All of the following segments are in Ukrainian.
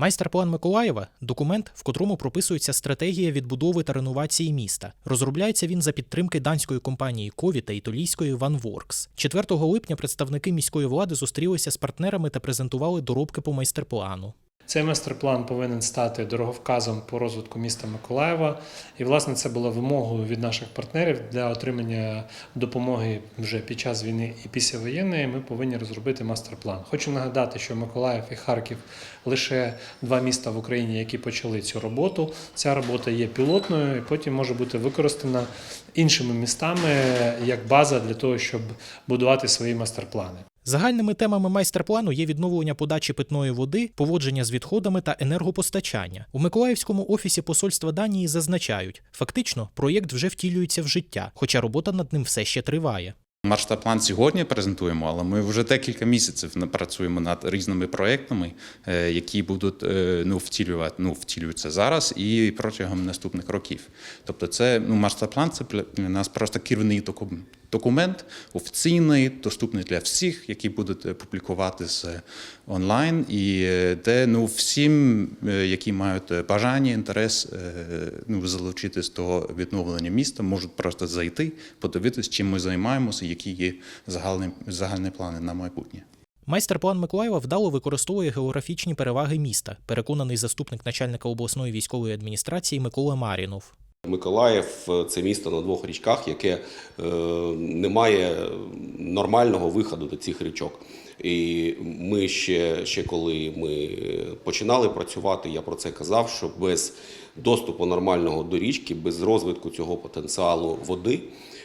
Майстер-план Миколаєва документ, в котрому прописується стратегія відбудови та реновації міста. Розробляється він за підтримки данської компанії Кові та італійської OneWorks. 4 липня представники міської влади зустрілися з партнерами та презентували доробки по майстер-плану. Цей майстер-план повинен стати дороговказом по розвитку міста Миколаєва. І, власне, це була вимогою від наших партнерів для отримання допомоги вже під час війни і післявоєнної. Ми повинні розробити майстер-план. Хочу нагадати, що Миколаїв і Харків лише два міста в Україні, які почали цю роботу. Ця робота є пілотною і потім може бути використана іншими містами як база для того, щоб будувати свої майстер-плани. Загальними темами майстер-плану є відновлення подачі питної води, поводження з відходами та енергопостачання. У Миколаївському офісі посольства Данії зазначають, фактично проєкт вже втілюється в життя, хоча робота над ним все ще триває. Марштаб-план сьогодні презентуємо, але ми вже декілька місяців працюємо над різними проектами, е, які будуть е, ну, втілювати, ну, втілюються зараз і протягом наступних років. Тобто, це ну, марштаб-план це для нас просто керівний документ, офіційний, доступний для всіх, які будуть е, публікуватися онлайн, і е, де ну, всім, е, які мають е, бажання, інтерес е, ну, залучитись до відновлення міста, можуть просто зайти, подивитись, чим ми займаємося, які є загальні, загальні плани на майбутнє. Майстер-план Миколаєва вдало використовує географічні переваги міста, переконаний заступник начальника обласної військової адміністрації Микола Марінов. Миколаїв е, це місто на двох річках, яке е, не має нормального виходу до цих річок. І ми ще, ще коли ми починали працювати, я про це казав, що без доступу нормального до річки, без розвитку цього потенціалу води,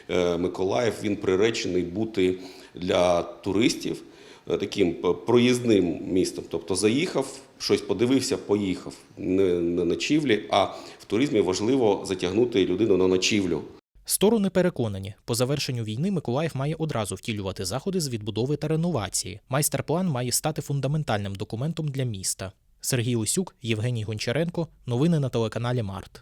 е, Миколаїв він приречений бути для туристів е, таким проїзним містом. Тобто заїхав, щось подивився, поїхав. Не на ночівлі, а в туризмі важливо затягнути людину на ночівлю. Сторони переконані, по завершенню війни Миколаїв має одразу втілювати заходи з відбудови та реновації. Майстер-план має стати фундаментальним документом для міста. Сергій Усюк, Євгеній Гончаренко. Новини на телеканалі Март.